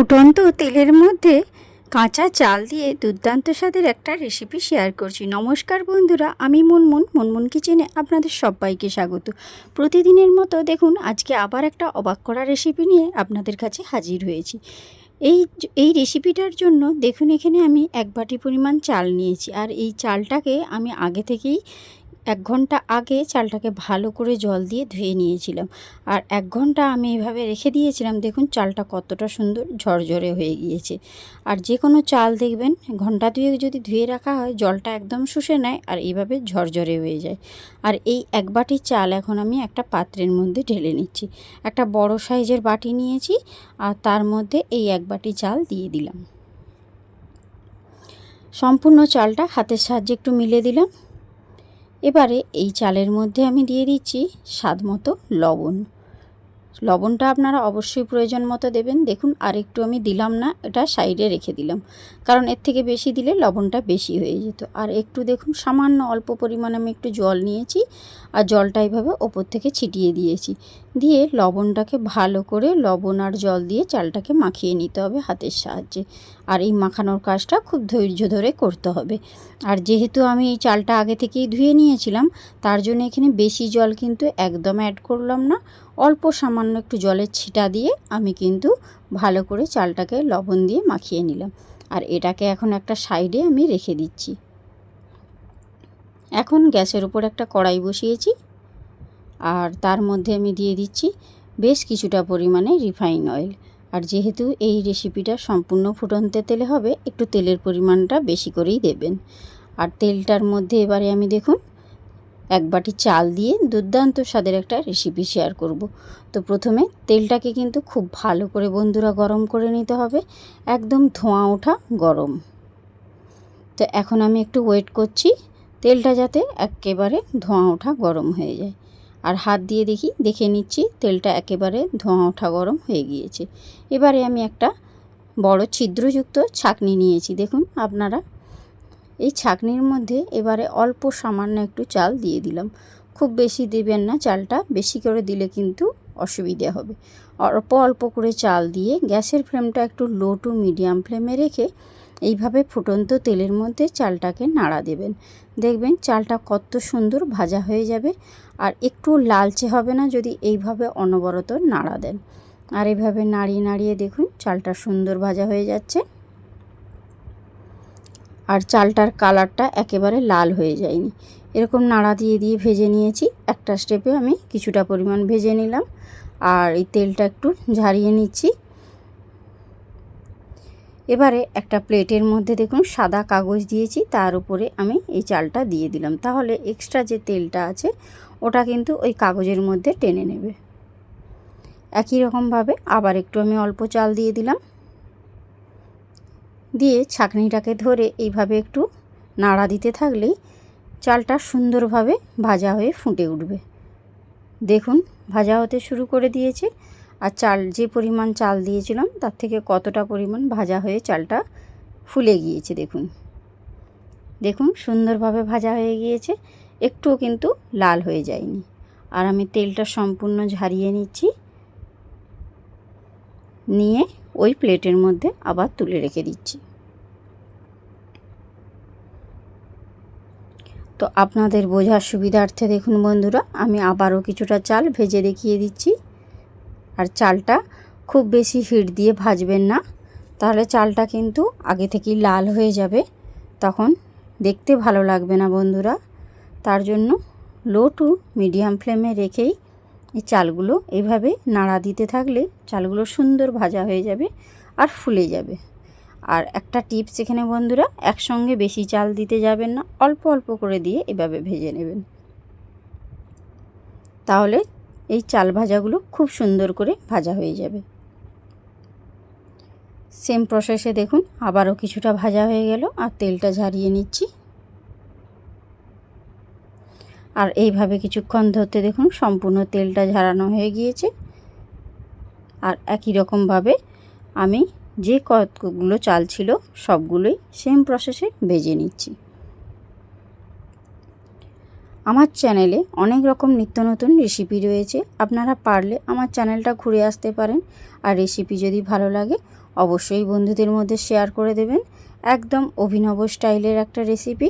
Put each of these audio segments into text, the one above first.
ফুটন্ত তেলের মধ্যে কাঁচা চাল দিয়ে দুর্দান্ত স্বাদের একটা রেসিপি শেয়ার করছি। নমস্কার বন্ধুরা, আমি মুনমুন। মুনমুন কিচেনে আপনাদের সবাইকে স্বাগত। প্রতিদিনের মতো দেখুন, আজকে আবার একটা অবাক করা রেসিপি নিয়ে আপনাদের কাছে হাজির হয়েছি। এই এই রেসিপিটার জন্য দেখুন, এখানে আমি এক বাটি পরিমাণ চাল নিয়েছি। আর এই চালটাকে আমি আগে থেকেই এক ঘণ্টা আগে চালটাকে ভালো করে জল দিয়ে ধুয়ে নিয়েছিলাম। আর এক ঘণ্টা আমি এইভাবে রেখে দিয়েছিলাম, দেখুন চালটা কতটা সুন্দর ঝরঝরে হয়ে গিয়েছে। আর যে কোনো চাল দেখবেন, ঘণ্টা দুয়েক যদি ধুয়ে রাখা হয়, জলটা একদম শুষে নেয় আর এইভাবে ঝরঝরে হয়ে যায়। আর এই এক বাটি চাল এখন আমি একটা পাত্রের মধ্যে ঢেলে নিচ্ছি। একটা বড় সাইজের বাটি নিয়েছি আর তার মধ্যে এই এক বাটি চাল দিয়ে দিলাম। সম্পূর্ণ চালটা হাতের সাহায্যে একটু মিলে দিলাম। এবারে এই চালের মধ্যে আমি দিয়ে দিচ্ছি স্বাদ মতো লবণ। লবণটা আপনারা অবশ্যই প্রয়োজন মতো দেবেন। দেখুন আর একটু আমি দিলাম না, এটা সাইডে রেখে দিলাম। কারণ এর থেকে বেশি দিলে লবণটা বেশি হয়ে যেত। আর একটু দেখুন, সামান্য অল্প পরিমাণে আমি একটু জল নিয়েছি আর জলটা এইভাবে ওপর থেকে ছিটিয়ে দিয়েছি। দিয়ে লবণটাকে ভালো করে লবণ আর জল দিয়ে চালটাকে মাখিয়ে নিতে হবে হাতের সাহায্যে। আর এই মাখানোর কাজটা খুব ধৈর্য ধরে করতে হবে। আর যেহেতু আমি এই চালটা আগে থেকেই ধুয়ে নিয়েছিলাম, তার জন্য এখানে বেশি জল কিন্তু একদম অ্যাড করলাম না। অল্প সামান্য একটু জলের ছিটা দিয়ে আমি কিন্তু ভালো করে চালটাকে লবণ দিয়ে মাখিয়ে নিলাম। আর এটাকে এখন একটা সাইডে আমি রেখে দিচ্ছি। এখন গ্যাসের উপর একটা কড়াই বসিয়েছি। আর তার মধ্যে আমি দিয়ে দিচ্ছি বেশ কিছুটা পরিমাণে রিফাইন অয়েল। আর যেহেতু এই রেসিপিটা সম্পূর্ণ ফুটন্তে তেলে হবে, একটু তেলের পরিমাণটা বেশি করেই দেবেন। আর তেলটার মধ্যে এবারে আমি দেখুন এক বাটি চাল দিয়ে দুর্দান্ত স্বাদের একটা রেসিপি শেয়ার করব। তো প্রথমে তেলটাকে কিন্তু খুব ভালো করে বন্ধুরা গরম করে নিতে হবে। একদম ধোঁয়া ওঠা গরম। তো এখন আমি একটু ওয়েট করছি, তেলটা যাতে একেবারে ধোঁয়া ওঠা গরম হয়ে যায়। আর হাত দিয়ে দেখি, দেখে নিচ্ছি তেলটা একেবারে ধোঁয়া ওঠা গরম হয়ে গিয়েছে। এবারে আমি একটা বড় ছিদ্রযুক্ত ছাকনি নিয়েছি, দেখুন আপনারা এই ছাকনির মধ্যে এবারে অল্প সামান্য একটু চাল দিয়ে দিলাম। খুব বেশি দেবেন না চালটা, বেশি করে দিলে কিন্তু অসুবিধে হবে। অল্প অল্প করে চাল দিয়ে গ্যাসের ফ্লেমটা একটু লো টু মিডিয়াম ফ্লেমে রেখে এইভাবে ফুটন্ত তেলের মধ্যে চালটাকে নাড়া দেবেন। দেখবেন চালটা কত সুন্দর ভাজা হয়ে যাবে আর একটু লালচে হবে না যদি এইভাবে অনবরত নাড়া দেন। আর এইভাবে নাড়িয়ে নাড়িয়ে দেখুন চালটা সুন্দর ভাজা হয়ে যাচ্ছে। আর চালটার কালারটা একেবারে লাল হয়ে যায়নি। এরকম নাড়া দিয়ে দিয়ে ভেজে নিয়েছি। একটা স্টেপে আমি কিছুটা পরিমাণ ভেজে নিলাম। আর এই তেলটা একটু ঝারিয়ে নিচ্ছি। এবারে একটা প্লেটের মধ্যে দেখুন সাদা কাগজ দিয়েছি। তার উপরে আমি এই চালটা দিয়ে দিলাম। তাহলে এক্সট্রা যে তেলটা আছে, ওটা কিন্তু ওই কাগজের মধ্যে টেনে নেবে। একই রকমভাবে আবার একটু আমি অল্প চাল দিয়ে দিলাম। দিয়ে ছাঁকনিটাকে ধরে এইভাবে একটু নাড়া দিতে থাকলেই চালটা সুন্দরভাবে ভাজা হয়ে ফুটে উঠবে। দেখুন, ভাজা হতে শুরু করে দিয়েছে আর চাল, যে পরিমাণ চাল দিয়েছিলাম তার থেকে কতটা পরিমাণ ভাজা হয়ে চালটা ফুলে গিয়েছে দেখুন। দেখুন, সুন্দরভাবে ভাজা হয়ে গিয়েছে, একটুও কিন্তু লাল হয়ে যায়নি। আর আমি তেলটা সম্পূর্ণ ঝারিয়ে নিচ্ছি। নিয়ে ওই প্লেটের মধ্যে আবার তুলে রেখে দিচ্ছি। তো আপনাদের বোঝার সুবিধার্থে দেখুন বন্ধুরা, আমি আবারও কিছুটা চাল ভেজে দেখিয়ে দিচ্ছি। আর চালটা খুব বেশি হিট দিয়ে ভাজবেন না, তাহলে চালটা কিন্তু আগে থেকেই লাল হয়ে যাবে, তখন দেখতে ভালো লাগবে না বন্ধুরা। তার জন্য লো টু মিডিয়াম ফ্লেমে রেখেই এই চালগুলো এভাবে নাড়া দিতে থাকলে চালগুলো সুন্দর ভাজা হয়ে যাবে আর ফুলে যাবে। আর একটা টিপস এখানে বন্ধুরা, একসঙ্গে বেশি চাল দিতে যাবেন না, অল্প অল্প করে দিয়ে এভাবে ভেজে নেবেন। তাহলে এই চাল ভাজাগুলো খুব সুন্দর করে ভাজা হয়ে যাবে। সেম প্রসেসে দেখুন, আবারও কিছুটা ভাজা হয়ে গেল, আর তেলটা ঝারিয়ে নিচ্ছি। আর এইভাবে কিছুক্ষণ ধরতে দেখুন, সম্পূর্ণ তেলটা ঝাড়ানো হয়ে গিয়েছে। আর একই রকমভাবে আমি যে কতগুলো চাল ছিল, সবগুলোই সেম প্রসেসে ভেজে নিচ্ছি। আমার চ্যানেলে অনেক রকম নিত্য নতুন রেসিপি রয়েছে। আপনারা পারলে আমার চ্যানেলটা ঘুরে আসতে পারেন। আর রেসিপি যদি ভালো লাগে, অবশ্যই বন্ধুদের মধ্যে শেয়ার করে দেবেন। একদম অভিনব স্টাইলের একটা রেসিপি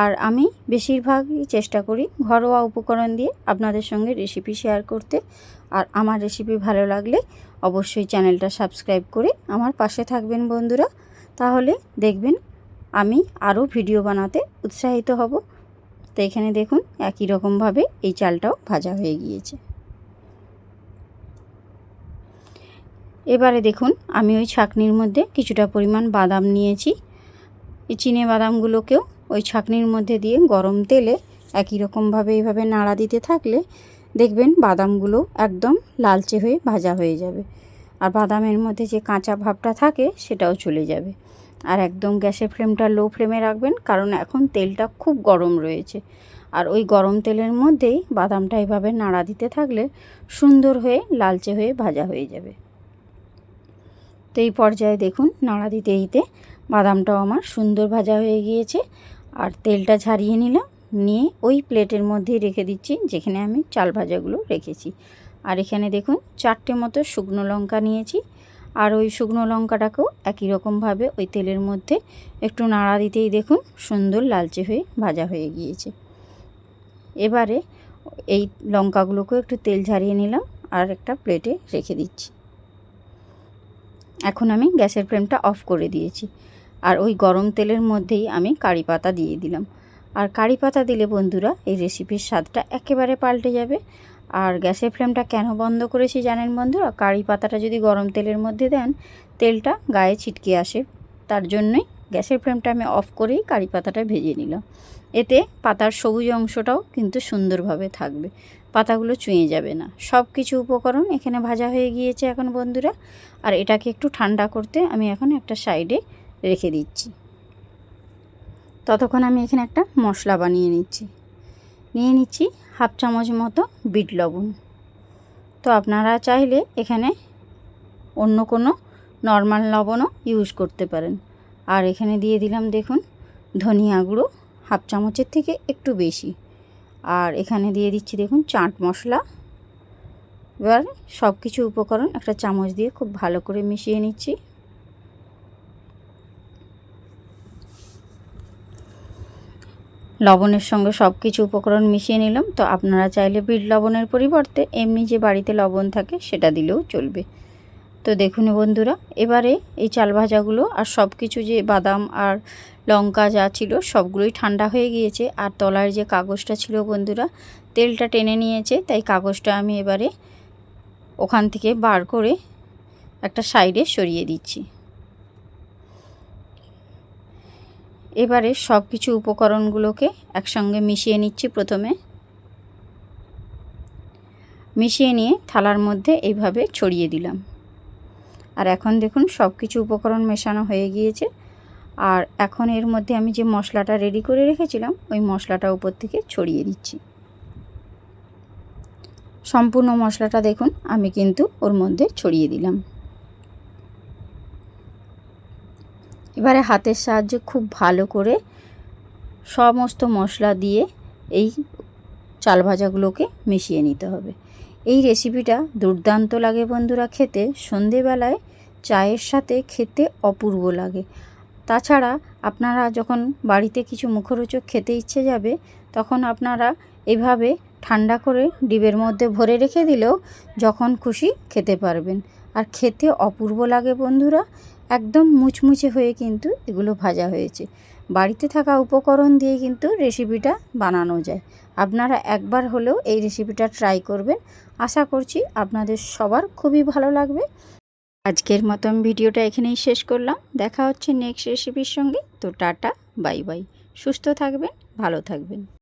আর আমি বেশিরভাগই চেষ্টা করি ঘরোয়া উপকরণ দিয়ে আপনাদের সঙ্গে রেসিপি শেয়ার করতে। আর আমার রেসিপি ভালো লাগলে অবশ্যই চ্যানেলটা সাবস্ক্রাইব করে আমার পাশে থাকবেন বন্ধুরা। তাহলে দেখবেন আমি আরও ভিডিও বানাতে উৎসাহিত হব। তো এখানে দেখুন একই রকমভাবে এই চালটাও ভাজা হয়ে গিয়েছে। এবারে দেখুন আমি ওই ছাকনির মধ্যে কিছুটা পরিমাণ বাদাম নিয়েছি। এই চিনে বাদামগুলোকেও ওই ছাকনির মধ্যে দিয়ে গরম তেলে একই রকমভাবে এইভাবে নাড়া দিতে থাকলে দেখবেন বাদামগুলো একদম লালচে হয়ে ভাজা হয়ে যাবে। আর বাদামের মধ্যে যে কাঁচা ভাবটা থাকে সেটাও চলে যাবে। আর একদম গ্যাসের ফ্লেমটা লো ফ্লেমে রাখবেন, কারণ এখন তেলটা খুব গরম রয়েছে। আর ওই গরম তেলের মধ্যেই বাদামটা এভাবে নাড়া দিতে থাকলে সুন্দর হয়ে লালচে হয়ে ভাজা হয়ে যাবে। তো এই পর্যায়ে দেখুন নাড়া দিতে দিতে বাদামটাও আমার সুন্দর ভাজা হয়ে গিয়েছে। আর তেলটা ঝারিয়ে নিলাম, নিয়ে ওই প্লেটের মধ্যেই রেখে দিচ্ছি, যেখানে আমি চাল ভাজাগুলো রেখেছি। আর এখানে দেখুন চারটে মতো শুকনো লঙ্কা নিয়েছি। আর ওই শুকনো লঙ্কাটাকেও একই রকমভাবে ওই তেলের মধ্যে একটু নাড়া দিতেই দেখুন সুন্দর লালচে হয়ে ভাজা হয়ে গিয়েছে। এবারে এই লঙ্কাগুলোকেও একটু তেল ঝারিয়ে নিলাম আর একটা প্লেটে রেখে দিচ্ছি। এখন আমি গ্যাসের ফ্লেমটা অফ করে দিয়েছি আর ওই গরম তেলের মধ্যেই আমি কারি পাতা দিয়ে দিলাম। আর কারি পাতা দিলে বন্ধুরা এই রেসিপির স্বাদটা একেবারে পাল্টে যাবে আর গ্যাসের ফ্লেমটা কেন বন্ধ করেছি জানেন বন্ধুরা? কারি পাতাটা যদি গরম তেলের মধ্যে দেন, তেলটা গায়ে ছিটকে আসে। তার জন্যই গ্যাসের ফ্লেমটা আমি অফ করেই কারি পাতাটা ভেজে নিলাম। এতে পাতার সবুজ অংশটাও কিন্তু সুন্দরভাবে থাকবে। পাতাগুলো চুঁয়ে যাবে না। সব কিছু উপকরণ এখানে ভাজা হয়ে গিয়েছে এখন বন্ধুরা। আর এটাকে একটু ঠান্ডা করতে আমি এখন একটা সাইডে রেখে দিচ্ছি। ততক্ষণ আমি এখানে একটা মশলা বানিয়ে নিচ্ছি। নিয়ে নিচ্ছি হাফ চামচ মতো বিট লবণ। তো আপনারা চাইলে এখানে অন্য কোনো নর্মাল লবণও ইউজ করতে পারেন। আর এখানে দিয়ে দিলাম দেখুন ধনিয়া গুঁড়ো হাফ চামচের থেকে একটু বেশি। আর এখানে দিয়ে দিচ্ছি দেখুন চাট মশলা। এবার সব কিছু উপকরণ একটা চামচ দিয়ে খুব ভালো করে মিশিয়ে নিচ্ছি। লবণের সঙ্গে সব কিছু উপকরণ মিশিয়ে নিলাম। তো আপনারা চাইলে বিট লবণের পরিবর্তে এমনি যে বাড়িতে লবণ থাকে সেটা দিলেও চলবে। তো দেখুন বন্ধুরা, এবারে এই চাল ভাজাগুলো আর সব কিছু যে বাদাম আর লঙ্কা যা ছিল সবগুলোই ঠান্ডা হয়ে গিয়েছে। আর তলার যে কাগজটা ছিল বন্ধুরা, তেলটা টেনে নিয়েছে। তাই কাগজটা আমি এবারে ওখান থেকে বার করে একটা সাইডে সরিয়ে দিচ্ছি। এবারে সব কিছু উপকরণগুলোকে একসঙ্গে মিশিয়ে নিচ্ছি প্রথমে। মিশিয়ে নিয়ে থালার মধ্যে এইভাবে ছড়িয়ে দিলাম। আর এখন দেখুন সব কিছু উপকরণ মেশানো হয়ে গিয়েছে। আর এখন এর মধ্যে আমি যে মশলাটা রেডি করে রেখেছিলাম, ওই মশলাটা উপর থেকে ছড়িয়ে দিচ্ছি। সম্পূর্ণ মশলাটা দেখুন, আমি কিন্তু ওর মধ্যে ছড়িয়ে দিলাম। এবারে হাতের সাহায্যে খুব ভালো করে সমস্ত মশলা দিয়ে এই চাল ভাজাগুলোকে মিশিয়ে নিতে হবে। এই রেসিপিটা দুর্দান্ত লাগে বন্ধুরা খেতে। সন্ধেবেলায় চায়ের সাথে খেতে অপূর্ব লাগে। তাছাড়া আপনারা যখন বাড়িতে কিছু মুখরোচক খেতে ইচ্ছে যাবে, তখন আপনারা এভাবে ঠান্ডা করে ডিবের মধ্যে ভরে রেখে দিলেও যখন খুশি খেতে পারবেন। আর খেতে অপূর্ব লাগে বন্ধুরা। একদম মুচমুচে হয়ে কিন্তু এগুলো ভাজা হয়েছে। বাড়িতে থাকা উপকরণ দিয়ে কিন্তু রেসিপিটা বানানো যায়। আপনারা একবার হলেও এই রেসিপিটা ট্রাই করবেন। আশা করছি আপনাদের সবার খুবই ভালো লাগবে। আজকের মতন ভিডিওটা এখানেই শেষ করলাম। দেখা হচ্ছে নেক্সট রেসিপির সঙ্গে। তো টাটা, বাই বাই। সুস্থ থাকবেন, ভালো থাকবেন।